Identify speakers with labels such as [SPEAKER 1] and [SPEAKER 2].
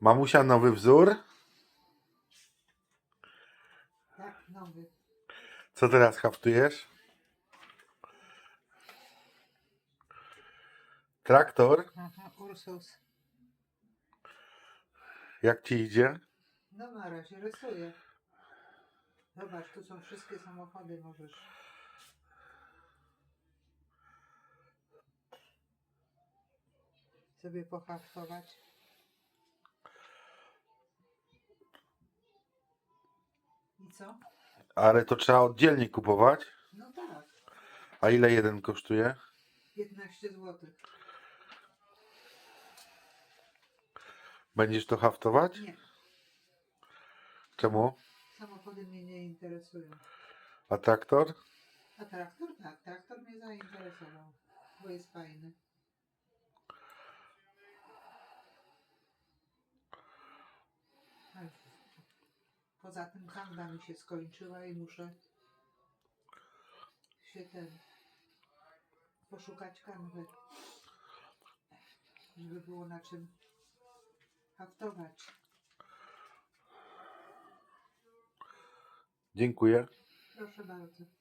[SPEAKER 1] Mamusia, nowy wzór.
[SPEAKER 2] Tak, nowy.
[SPEAKER 1] Co teraz haftujesz? Traktor.
[SPEAKER 2] Aha, Ursus.
[SPEAKER 1] Jak ci idzie?
[SPEAKER 2] No na razie rysuję. Zobacz, tu są wszystkie samochody, możesz. Sobie pohaftować. I co?
[SPEAKER 1] Ale to trzeba oddzielnie kupować.
[SPEAKER 2] No tak,
[SPEAKER 1] A ile jeden kosztuje?
[SPEAKER 2] 15 zł.
[SPEAKER 1] Będziesz to haftować?
[SPEAKER 2] Nie,
[SPEAKER 1] Czemu?
[SPEAKER 2] samochody mnie nie interesują.
[SPEAKER 1] A traktor?
[SPEAKER 2] A traktor? Tak, traktor mnie zainteresował, bo jest fajny. A już wszystko. Poza tym kanwa mi się skończyła i muszę się ten poszukać kanwy, żeby było na czym haftować.
[SPEAKER 1] Dziękuję.
[SPEAKER 2] Proszę bardzo.